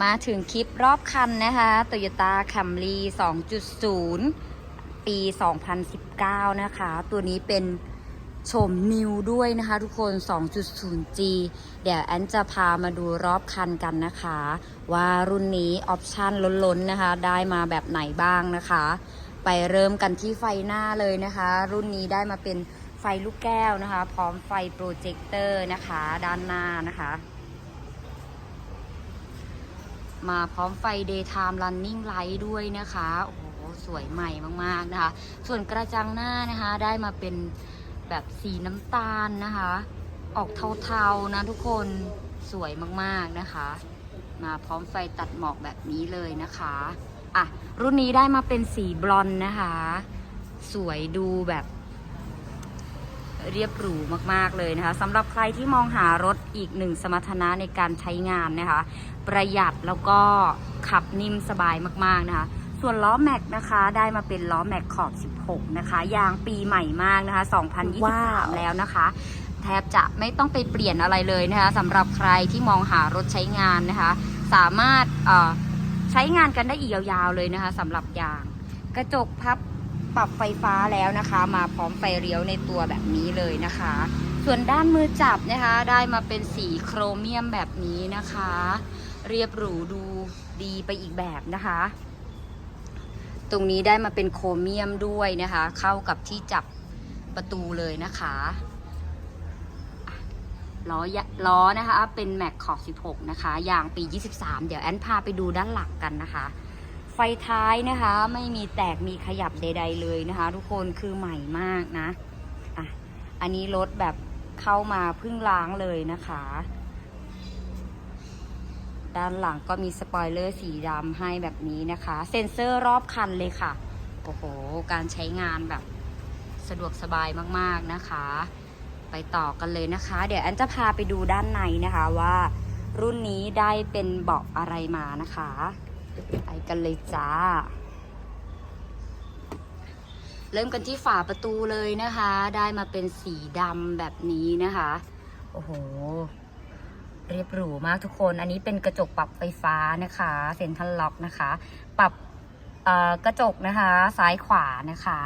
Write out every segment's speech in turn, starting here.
มาถึงคลิปรอบคันนะคะ Toyota Camry 2.0 ปี 2019 นะคะ ตัวนี้เป็นโฉมนิวด้วยนะคะทุกคน 2.0G เดี๋ยวแอนจะพามาดูรอบคันกันนะคะ ว่ารุ่นนี้ออปชันล้นๆนะคะ ได้มาแบบไหนบ้างนะคะ ไปเริ่มกันที่ไฟหน้าเลยนะคะ รุ่นนี้ได้มาเป็นไฟลูกแก้วนะคะ พร้อมไฟโปรเจคเตอร์นะคะ ด้านหน้านะคะ มาพร้อมไฟ daytime running light ด้วยนะคะ โอ้โห สวยใหม่มากๆนะคะ ส่วนกระจังหน้านะคะได้มาเป็นแบบสีน้ำตาลนะคะ ออกเทาๆนะทุกคนสวยมากๆนะคะ มาพร้อมไฟตัดหมอกแบบนี้เลยนะคะอะรุ่นนี้ได้มาเป็นสีบลอนนะคะ สวยดูแบบ เรียบหรูมากๆเลยนะคะสำหรับใครที่มองหารถอีกหนึ่งสมรรถนะในการใช้งานนะคะ ประหยัดแล้วก็ขับนิ่มสบายมากๆนะคะ ส่วนล้อแม็กนะคะได้มาเป็นล้อแม็กขอบ 16 นะคะ ยางปีใหม่มากนะคะ 2023 แล้วนะคะ แทบจะไม่ต้องไปเปลี่ยนอะไรเลยนะคะสำหรับใครที่มองหารถใช้งานนะคะ สามารถใช้งานกันได้อีกยาวๆเลยนะคะสำหรับยางกระจกพับ ปรับไฟฟ้าแล้วนะคะ มาพร้อมไฟเลี้ยวในตัวแบบนี้เลยนะคะ ส่วนด้านมือจับนะคะ ได้มาเป็นสีโครเมียมแบบนี้นะคะ เรียบหรูดูดีไปอีกแบบนะคะ ตรงนี้ได้มาเป็นโครเมียมด้วยนะคะ เข้ากับที่จับประตูเลยนะคะล้อล้อนะคะ เป็นแม็กขอบ 16 นะคะ ยางปี 23 เดี๋ยวแอนพาไปดูด้านหลังกันนะคะ ท้ายนะคะ ไม่มีแตกมีขยับใด ๆ เลยนะคะ ทุกคนคือใหม่มากนะอะอันนี้รถแบบเข้ามาเพิ่งล้างเลยนะคะ ด้านหลังก็มีสปอยเลอร์สีดำให้แบบนี้นะคะ เซ็นเซอร์รอบคันเลยค่ะ โอ้โห การใช้งานแบบสะดวกสบายมากๆนะคะ ไปต่อกันเลยนะคะ เดี๋ยวแอนจะพาไปดูด้านในนะคะว่ารุ่นนี้ได้เป็นเบาะอะไรมานะคะ กันเลยจ้า เริ่มกันที่ฝาประตูเลยนะคะ ได้มาเป็นสีดำแบบนี้นะคะ โอ้โห เรียบหรูมากทุกคน อันนี้เป็นกระจกปรับไฟฟ้านะคะเซ็นทรัลล็อกนะคะ ปรับกระจกนะคะ ซ้ายขวานะคะ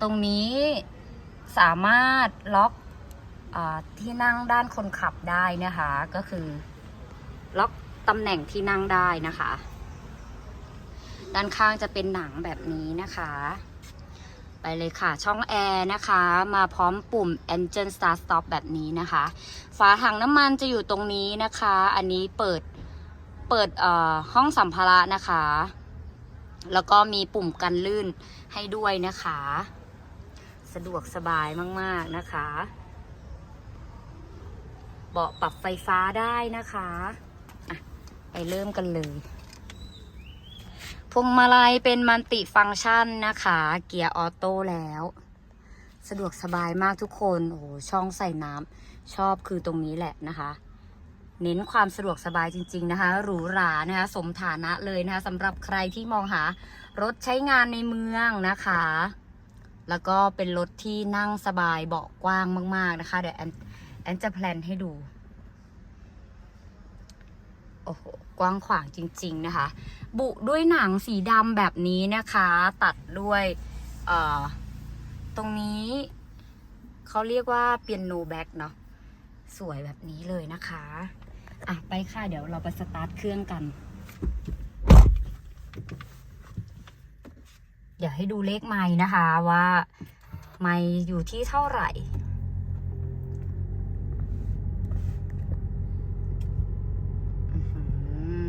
ตรงนี้สามารถล็อกอที่นั่งด้านคนขับได้นะคะ ก็คือ ล็อกตำแหน่งที่นั่งได้นะคะ ด้านข้างจะเป็นหนังแบบนี้นะคะ ไปเลยค่ะ ช่องแอร์นะคะ มาพร้อมปุ่ม Engine Start Stop แบบนี้นะคะ ฝาถังน้ำมันจะอยู่ตรงนี้นะคะ อันนี้เปิด เปิดเอ่อห้องสัมภาระนะคะ แล้วก็มีปุ่มกันลื่นให้ด้วยนะคะ สะดวกสบายมาก ๆ นะคะ เบาะปรับไฟฟ้าได้นะคะอะไปเริ่มกันเลย พวงมาลัยเป็นมัลติฟังก์ชันนะคะ เกียร์ออโต้แล้ว สะดวกสบายมากทุกคนโอ้โหช่องใส่น้ำชอบคือตรงนี้แหละนะคะเน้นความสะดวกสบายจริง ๆนะคะ หรูหรานะคะ สมฐานะเลยนะคะสำหรับใครที่มองหารถใช้งานในเมืองนะคะ แล้วก็เป็นรถที่นั่งสบายเบาะกว้างมาก ๆนะคะ เดี๋ยวแอนแอนจะแพลนให้ดู โอ้โห ว้างขวางจริง ๆนะคะ บุด้วยหนังสีดำแบบนี้นะคะ ตัดด้วยตรงนี้เขาเรียกว่าเปียโนแบ็กเนาะสวยแบบนี้เลยนะคะอะไปค่ะ เดี๋ยวเราไปสตาร์ทเครื่องกัน เดี๋ยวให้ดูเลขไม้นะคะว่าไม้อยู่ที่เท่าไหร่ อื้อหื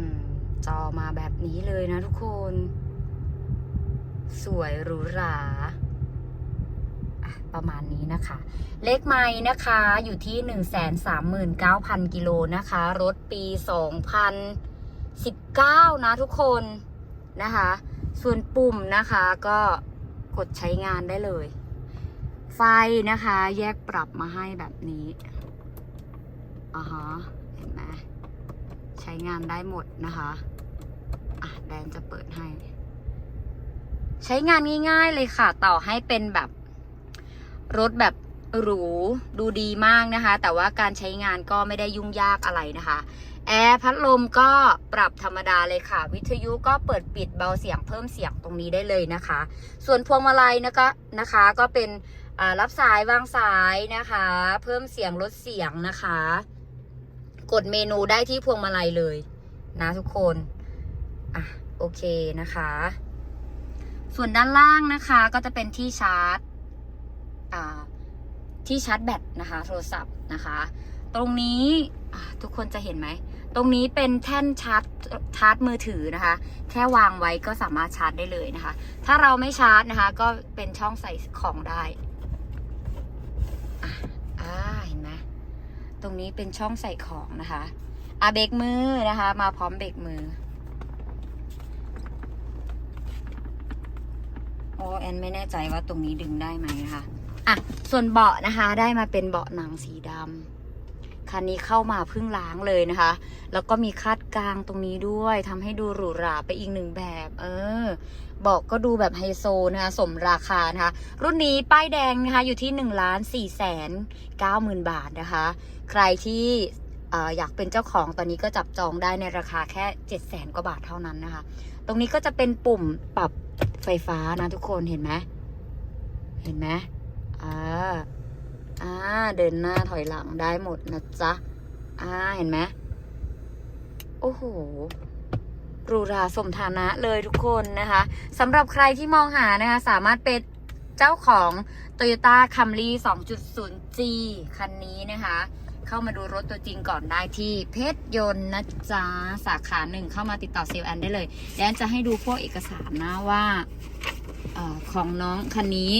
อจอมาแบบนี้ เลยนะทุกคน สวยหรูหราประมาณนี้นะคะ เลขไม้นะคะอยู่ที่139,000กิโลนะคะ รถปี2019นะทุกคนนะคะ ส่วนปุ่มนะคะก็กดใช้งานได้เลย ไฟนะคะ แยกปรับมาให้แบบนี้อ่าฮะเห็นไหมใช้งานได้หมดนะคะ อะแดนจะเปิดให้ ใช้งานง่าย ๆ เลยค่ะ ต่อให้เป็นแบบ รถแบบหรูดูดีมากนะคะ แต่ว่าการใช้งานก็ไม่ได้ยุ่งยากอะไรนะคะแอร์พัดลมก็ปรับธรรมดาเลยค่ะ วิทยุก็เปิดปิดเบาเสียงเพิ่มเสียงตรงนี้ได้เลยนะคะ ส่วนพวงมาลัยนะคะนะคะ ก็เป็นรับสายวางสายนะคะ เพิ่มเสียงลดเสียงนะคะ กดเมนูได้ที่พวงมาลัยเลยนะทุกคน อะโอเคนะคะ ส่วนด้านล่างนะคะก็จะเป็นที่ชาร์จอ่าที่ชาร์จแบตนะคะ โทรศัพท์นะคะ ตรงนี้ทุกคนจะเห็นไหม ตรงนี้เป็นแท่นชาร์จชาร์จมือถือนะคะ แค่วางไว้ก็สามารถชาร์จได้เลยนะคะ ถ้าเราไม่ชาร์จนะคะ ก็เป็นช่องใส่ของได้อ่าเห็นไหมตรงนี้เป็นช่องใส่ของนะคะอะเบรกมือนะคะ มาพร้อมเบรกมือ โอแอนไม่แน่ใจว่าตรงนี้ดึงได้ไหมนะคะ อะ ส่วนเบาะนะคะได้มาเป็นเบาะหนังสีดำคันนี้เข้ามาเพิ่งล้างเลยนะคะ แล้วก็มีคาดกลางตรงนี้ด้วยทำให้ดูหรูหราไปอีกหนึ่งแบบ เออเบอกก็ดูแบบไฮโซนะคะ สมราคานะคะ รุ่นนี้ป้ายแดงนะคะอยู่ที่1นึ่งล้านสี่แสนเก้าหมื่นบาทนะคะ ใครที่ อยากเป็นเจ้าของตอนนี้ก็จับจองได้ในราคาแค่7จ็ดแสนกว่าบาทเท่านั้นนะคะ ตรงนี้ก็จะเป็นปุ่มปรับไฟฟ้านะทุกคนเห็นไหมเห็นไหมอ่าอ่าเดินหน้าถอยหลังได้หมดนะจ๊ะอ่าเห็นไหมโอ้โหหรูราสมฐานะเลยทุกคนนะคะสำหรับใครที่มองหานะคะ สามารถเป็นเจ้าของ Toyota Camry 2.0G คันนี้นะคะ เข้ามาดูรถตัวจริงก่อนได้ที่เพชรยนต์นะจ๊ะ สาขาหนึ่งเข้ามาติดต่อเซลล์แอนได้เลยแอนจะให้ดูพวกเอกสารนะว่าออของน้องคันนี้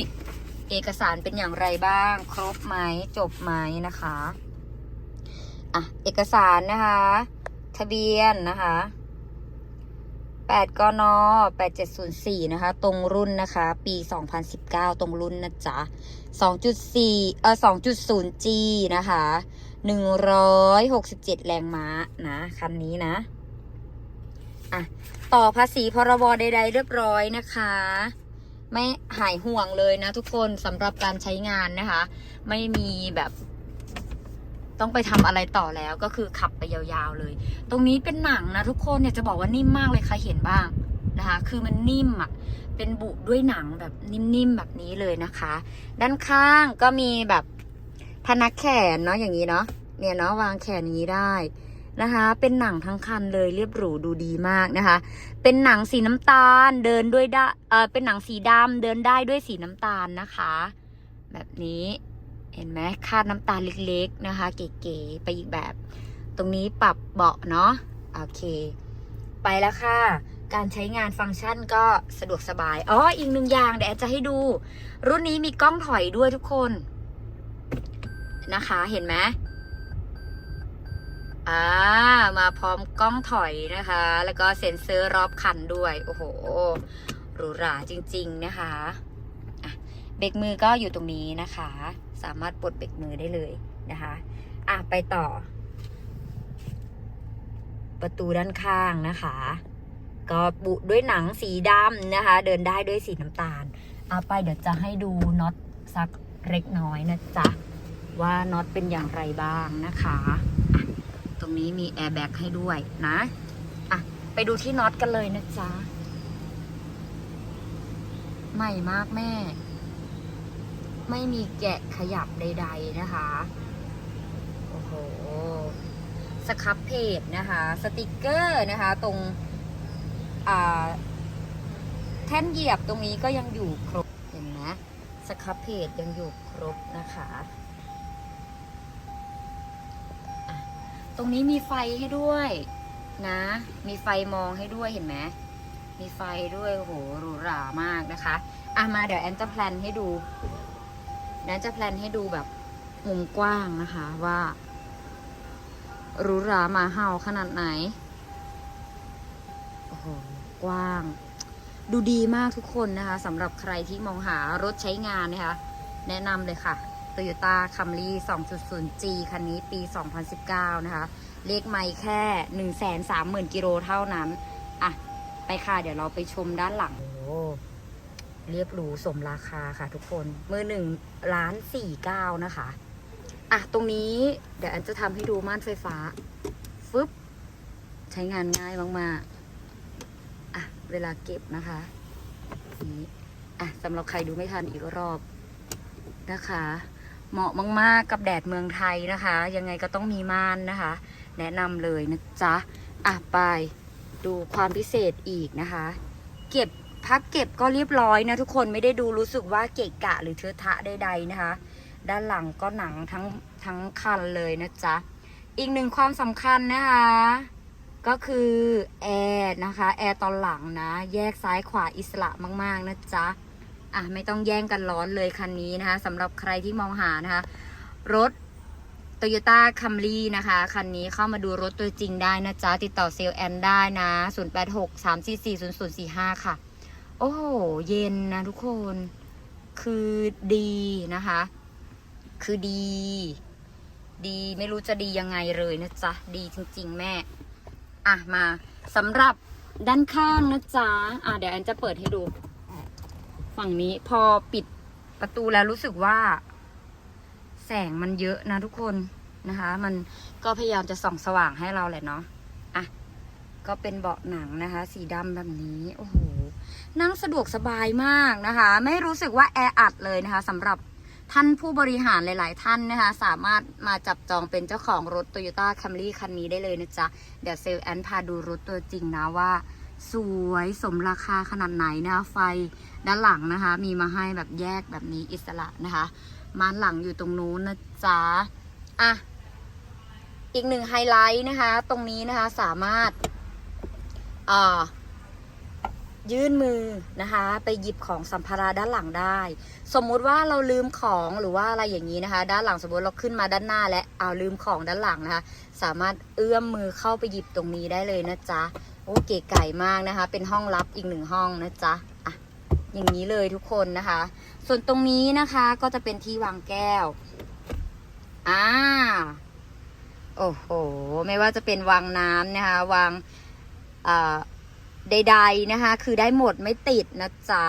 เอกสารเป็นอย่างไรบ้าง ครบไหมจบไหมนะคะอะเอกสารนะคะ ทะเบียนนะคะ8กน8704 นะคะ ตรงรุ่นนะคะ ปี 2019 ตรงรุ่นนะจ๊ะ 2.4 เออ 2.0G นะคะ 167แรงม้านะคันนี้นะอะต่อภาษีพรบใด ๆ เรียบร้อยนะคะ ไม่หายห่วงเลยนะทุกคนสำหรับการใช้งานนะคะ ไม่มีแบบต้องไปทำอะไรต่อแล้วก็คือขับไปยาวๆเลย ตรงนี้เป็นหนังนะทุกคนเนี่ยจะบอกว่านิ่มมากเลยใครเห็นบ้างนะคะ คือมันนิ่มอะ เป็นบุด้วยหนังแบบนิ่มๆแบบนี้เลยนะคะ ด้านข้างก็มีแบบ พนักแขนเนาะอย่างนี้เนาะเนี่ยเนาะวางแขนอย่างนี้ได้นะคะ เป็นหนังทั้งคันเลยเรียบหรูดูดีมากนะคะ เป็นหนังสีน้ำตาลเดินด้วยได้เออเป็นหนังสีดำเดินได้ด้วยสีน้ำตาลนะคะ แบบนี้เห็นไหมคาดน้ำตาลเล็กๆนะคะ เก๋ๆไปอีกแบบ ตรงนี้ปรับเบาะเนาะโอเค ไปแล้วค่ะ การใช้งานฟังก์ชันก็สะดวกสบายอ๋ออีกหนึ่งอย่างเดี๋ยวจะให้ดู รุ่นนี้มีกล้องถอยด้วยทุกคน นะคะเห็นไหมอ่ามาพร้อมกล้องถอยนะคะ แล้วก็เซ็นเซอร์รอบคันด้วย โอ้โหหรูหราจริง ๆ นะคะอะเบรกมือก็อยู่ตรงนี้นะคะ สามารถปลดเบรกมือได้เลยนะคะอะไปต่อ ประตูด้านข้างนะคะ ก็บุด้วยหนังสีดำนะคะ เดินได้ด้วยสีน้ำตาลเอาไปเดี๋ยวจะให้ดูน็อตสักเล็กน้อยนะจ๊ะ ว่าน็อตเป็นอย่างไรบ้างนะคะะตรงนี้มีแอร์แบ็กให้ด้วยนะอะไปดูที่น็อตกันเลยนะจ๊ะใหม่มากแม่ ไม่มีแกะขยับใด ๆนะคะ โอ้โห สครับเพจนะคะ สติกเกอร์นะคะ ตรงอ่าแท่นเหยียบตรงนี้ก็ยังอยู่ครบ เห็นไหมสครับเพจยังอยู่ครบนะคะ ตรงนี้มีไฟให้ด้วยนะ มีไฟมองให้ด้วยเห็นไหมมีไฟด้วยโหหรูหรามากนะคะอะมาเดี๋ยวแอนจะแพลนให้ดูแอนจะแพลนให้ดูแบบมุมกว้างนะคะว่าหรูหรามาเห่าขนาดไหนโอ้โหกว้าง ดูดีมากทุกคนนะคะสำหรับใครที่มองหารถใช้งานนะคะ แนะนำเลยค่ะ Toyota Camry 2.0G คันนี้ปี 2019 นะคะ เลขไม่แค่ 130,000 กิโลเท่านั้น อะ ไปค่ะ เดี๋ยวเราไปชมด้านหลัง โอ้เรียบหรูสมราคาค่ะทุกคน มือหนึ่งล้านสี่เก้านะคะ อะ ตรงนี้เดี๋ยวอันจะทำให้ดูม่านไฟฟ้า ฟึบ ใช้งานง่ายมากๆ อะ เวลาเก็บนะคะนี้อะสำหรับใครดูไม่ทันอีกรอบนะคะ เหมาะมากๆกับแดดเมืองไทยนะคะ ยังไงก็ต้องมีม่านนะคะ แนะนำเลยนะจ๊ะอะไปดูความพิเศษอีกนะคะ เก็บพักเก็บก็เรียบร้อยนะทุกคนไม่ได้ดูรู้สึกว่าเกะกะหรือเทอะทะใดๆนะคะ ด้านหลังก็หนังทั้งทั้งคันเลยนะจ๊ะอีกหนึ่งความสำคัญนะคะ ก็คือแอร์นะคะแอร์ตอนหลังนะ แยกซ้ายขวาอิสระมากๆนะจ๊ะ อะไม่ต้องแย่งกันร้อนเลยคันนี้นะคะสำหรับใครที่มองหานะคะ รถ Toyota Camry นะคะ คันนี้เข้ามาดูรถตัวจริงได้นะจ๊ะ ติดต่อเซลแอนได้นะ 086 344 0045 ค่ะ โอ้โห เย็นนะทุกคน คือดีนะคะ คือดี ดีไม่รู้จะดียังไงเลยนะจ๊ะ ดีจริง ๆ แม่ อะ มาสำหรับด้านข้างนะจ๊ะ อะ เดี๋ยวแอนจะเปิดให้ดู ฝั่งนี้พอปิดประตูแล้วรู้สึกว่า แสงมันเยอะนะทุกคนนะคะ มันก็พยายามจะส่องสว่างให้เราแหละเนาะอะก็เป็นเบาะหนังนะคะ สีดำแบบนี้โอ้โหนั่งสะดวกสบายมากนะคะ ไม่รู้สึกว่าแออัดเลยนะคะสำหรับท่านผู้บริหารหลาย ๆ ท่านนะคะ สามารถมาจับจองเป็นเจ้าของรถ Toyota Camry คันนี้ได้เลยนะจ๊ะ เดี๋ยวเซลล์แอนพาดูรถตัวจริงนะว่า สวยสมราคาขนาดไหนนะคะไฟด้านหลังนะคะ มีมาให้แบบแยกแบบนี้อิสระนะคะม่านหลังอยู่ตรงนู้นนะจ๊ะอะอีกหนึ่งไฮไลท์นะคะ ตรงนี้นะคะสามารถอ่ายื่นมือนะคะ ไปหยิบของสัมภาระด้านหลังได้ สมมุติว่าเราลืมของหรือว่าอะไรอย่างนี้นะคะ ด้านหลังสมมติเราขึ้นมาด้านหน้าและเอาลืมของด้านหลังนะคะ สามารถเอื้อมมือเข้าไปหยิบตรงนี้ได้เลยนะจ๊ะ โอ้เก๋ไก่มากนะคะ เป็นห้องลับอีกหนึ่งห้องนะจ๊ะอะอย่างนี้เลยทุกคนนะคะ ส่วนตรงนี้นะคะก็จะเป็นที่วางแก้วอ่าโอ้โห ไม่ว่าจะเป็นวางน้ำนะคะ วางอ่าใดๆนะคะ คือได้หมดไม่ติดนะจ๊ะ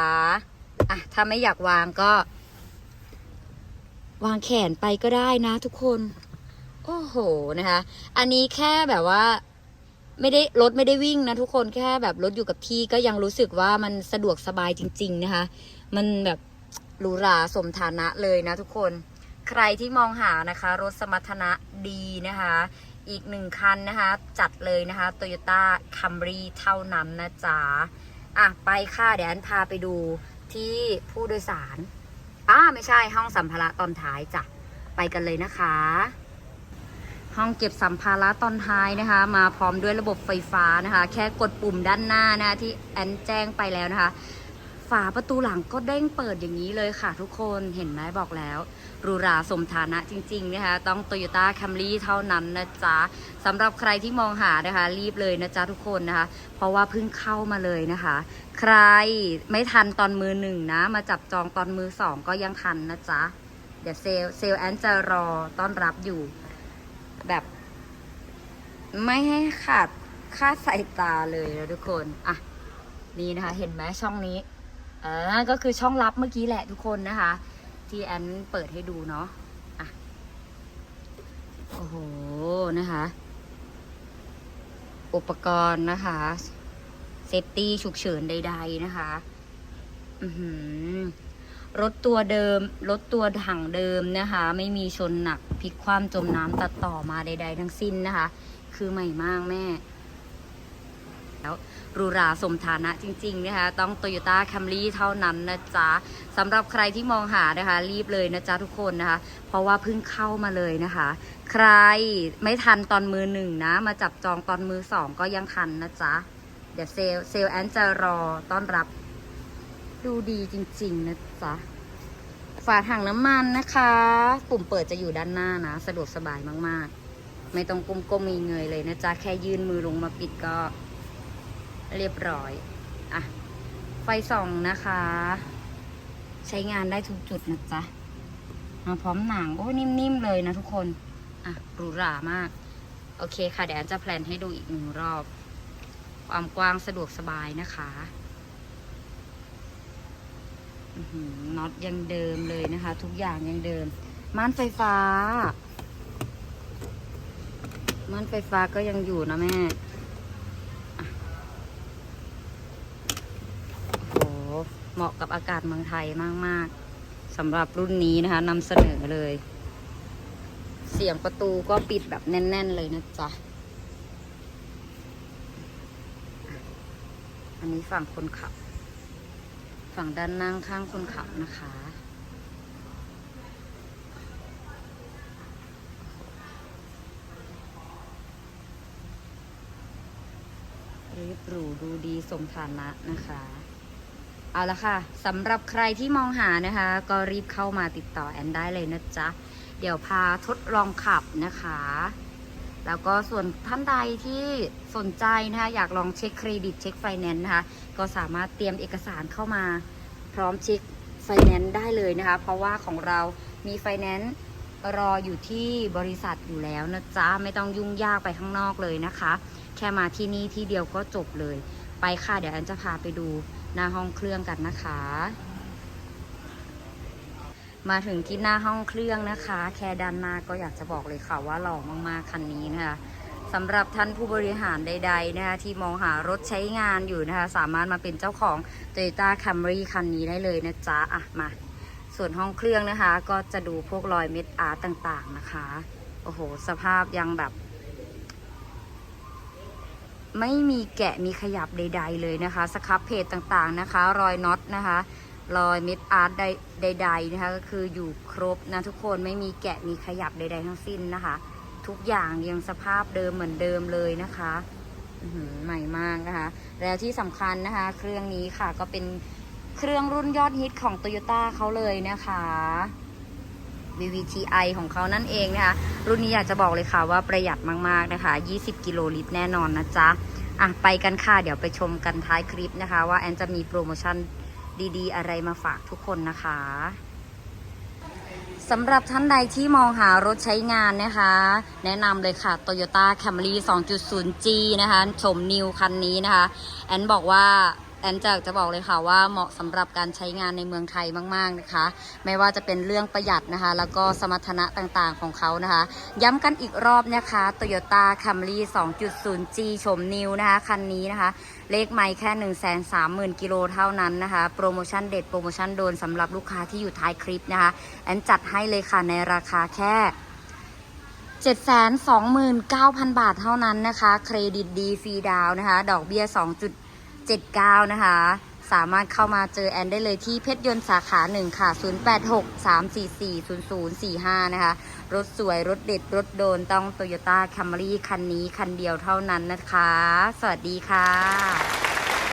อะถ้าไม่อยากวางก็ วางแขนไปก็ได้นะทุกคน โอ้โหนะคะ อันนี้แค่แบบว่า ไม่ได้รถไม่ได้วิ่งนะทุกคนแค่แบบรถอยู่กับที่ก็ยังรู้สึกว่ามันสะดวกสบายจริง ๆนะคะ มันแบบหรูหราสมฐานะเลยนะทุกคน ใครที่มองหานะคะ รถสมรรถนะดีนะคะ อีกหนึ่งคันนะคะ จัดเลยนะคะ Toyota Camry เท่านั้นนะจ๊ะอะไปค่ะเดี๋ยวอันพาไปดูที่ผู้โดยสารอ่าไม่ใช่ห้องสัมภาระตอนท้ายจ้ะไปกันเลยนะคะ ห้องเก็บสัมภาระตอนท้ายนะคะ มาพร้อมด้วยระบบไฟฟ้านะคะ แค่กดปุ่มด้านหน้านะที่แอนแจ้งไปแล้วนะคะ ฝาประตูหลังก็เด้งเปิดอย่างนี้เลยค่ะทุกคนเห็นไหมบอกแล้วหรูหราสมฐานะจริงๆนะคะ ต้อง Toyota Camry เท่านั้นนะจ๊ะสำหรับใครที่มองหานะคะ รีบเลยนะจ๊ะทุกคนนะคะ เพราะว่าเพิ่งเข้ามาเลยนะคะ ใครไม่ทันตอนมือหนึ่งนะ มาจับจองตอนมือสองก็ยังทันนะจ๊ะเดี๋ยวเซลเซลแอนจะรอต้อนรับอยู่ แบบ ไม่ให้ขาดค่าสายตาเลยนะทุกคน อะ นี่นะคะ เห็นไหมช่องนี้อ่าก็คือช่องลับเมื่อกี้แหละทุกคนนะคะ ที่แอนเปิดให้ดูเนาะ อะ โอ้โห นะคะ อุปกรณ์นะคะ เซฟตี้ฉุกเฉินใด ๆ นะคะ อือหือรถตัวเดิม รถตัวถังเดิมนะคะ ไม่มีชนหนัก ลิกคว่ำจมน้ำตัดต่อมาใด ๆ ทั้งสิ้นนะคะ คือใหม่มากแม่ แล้วรูราสมฐานะจริง ๆ นะคะ ต้อง Toyota Camry เท่านั้นนะจ๊ะสำหรับใครที่มองหานะคะ รีบเลยนะจ๊ะทุกคนนะคะ เพราะว่าเพิ่งเข้ามาเลยนะคะ ใครไม่ทันตอนมือหนึ่งนะ มาจับจองตอนมือสองก็ยังทันนะจ๊ะเดี๋ยวเซลเซลแอนจะรอต้อนรับ ดูดีจริง ๆ นะจ๊ะ ฝาถังน้ำมันนะคะ ปุ่มเปิดจะอยู่ด้านหน้านะ สะดวกสบายมากๆ ไม่ต้องก้มก้มมีเงยเลยนะจ๊ะ แค่ยื่นมือลงมาปิดก็เรียบร้อย อะ ไฟส่องนะคะ ใช้งานได้ทุกจุดนะจ๊ะมาพร้อมหนัง โอ้ยนิ่มๆเลยนะทุกคน อะหรูหรามาก โอเคค่ะ เดี๋ยวจะแพลนให้ดูอีกหนึ่งรอบ ความกว้างสะดวกสบายนะคะ น็อตยังเดิมเลยนะคะ ทุกอย่างยังเดิม ม่านไฟฟ้า ม่านไฟฟ้าก็ยังอยู่นะแม่โอ้โหเหมาะกับอากาศเมืองไทยมาก ๆสำหรับรุ่นนี้นะคะนำเสนอเลย เสียงประตูก็ปิดแบบแน่น ๆ เลยนะจ๊ะอันนี้ฝั่งคนขับ ฝั่งด้านนั่งข้างคนขับนะคะเรียบหรูดูดีสมฐานะนะคะ เอาละค่ะสำหรับใครที่มองหานะคะ ก็รีบเข้ามาติดต่อแอนได้เลยนะจ๊ะ เดี๋ยวพาทดลองขับนะคะ แล้วก็ส่วนท่านใดที่สนใจนะคะอยากลองเช็คเครดิตเช็คไฟแนนซ์นะคะก็สามารถเตรียมเอกสารเข้ามาพร้อมเช็คไฟแนนซ์ได้เลยนะคะ เพราะว่าของเรามีไฟแนนซ์รออยู่ที่บริษัทอยู่แล้วนะจ๊ะ ไม่ต้องยุ่งยากไปข้างนอกเลยนะคะ แค่มาที่นี่ที่เดียวก็จบเลย ไปค่ะ เดี๋ยวแอนจะพาไปดูหน้าห้องเครื่องกันนะคะ มาถึงที่หน้าห้องเครื่องนะคะ แค่ด้านหน้าก็อยากจะบอกเลยค่ะว่าหล่อมากๆคันนี้นะคะสำหรับท่านผู้บริหารใด ๆ นะคะที่มองหารถใช้งานอยู่นะคะ สามารถมาเป็นเจ้าของ Toyota Camry คันนี้ได้เลยนะจ๊ะอะมา ส่วนห้องเครื่องนะคะ ก็จะดูพวกรอยเม็ดอาร์ตต่างๆนะคะ โอ้โห สภาพยังแบบ ไม่มีแกะมีขยับใด ๆ เลยนะคะ สครับเพจต่างๆนะคะ รอยน็อตนะคะ รอยเม็ดอาร์ตใดๆนะคะก็คืออยู่ครบนะทุกคนไม่มีแกะมีขยับใด ๆ ทั้งสิ้นนะคะ ทุกอย่างยังสภาพเดิมเหมือนเดิมเลยนะคะใหม่มากนะคะ แล้วที่สำคัญนะคะ เครื่องนี้ค่ะก็เป็นเครื่องรุ่นยอดฮิตของ Toyota เขาเลยนะคะ VVTi ของเขานั่นเองนะคะ รุ่นนี้อยากจะบอกเลยค่ะว่าประหยัดมาก ๆ นะคะ 20 กิโลลิตรแน่นอนนะจ๊ะ อะ ไปกันค่ะ เดี๋ยวไปชมกันท้ายคลิปนะคะ ว่าแอนจะมีโปรโมชั่น ดีๆ อะไรมาฝากทุกคนนะคะสำหรับท่านใดที่มองหารถใช้งานนะคะ แนะนำเลยค่ะ Toyota Camry 2.0G นะคะ ชมนิวคันนี้นะคะ แอนบอกว่า แอนจะจะบอกเลยค่ะว่าเหมาะสำหรับการใช้งานในเมืองไทยมาก ๆนะคะ ไม่ว่าจะเป็นเรื่องประหยัดนะคะ แล้วก็สมรรถนะต่างๆของเขานะคะ ย้ำกันอีกรอบนะคะ Toyota Camry 2.0G ชมนิวนะคะคันนี้นะคะ เลขไม่แค่ 1 3 0 0 0 0กิโลเท่านั้นนะคะ โปรโมชั่นเด็ดโปรโมชั่นโดนสำหรับลูกค้าที่อยู่ท้ายคลิปนะคะแอนจัดให้เลยค่ะในราคาแค่729,000 บาทเท่านั้นนะคะ เครดิตดีฟรีดาวน์นะคะ ดอกเบี้ย 79 นะคะ สามารถเข้ามาเจอแอนได้เลยที่เพชรยนต์สาขา1ค่ะ 0863440045 นะคะ รถสวยรถเด็ดรถโดนต้องโตโยต้าแคมรี่คันนี้คันเดียวเท่านั้นนะคะ สวัสดีค่ะ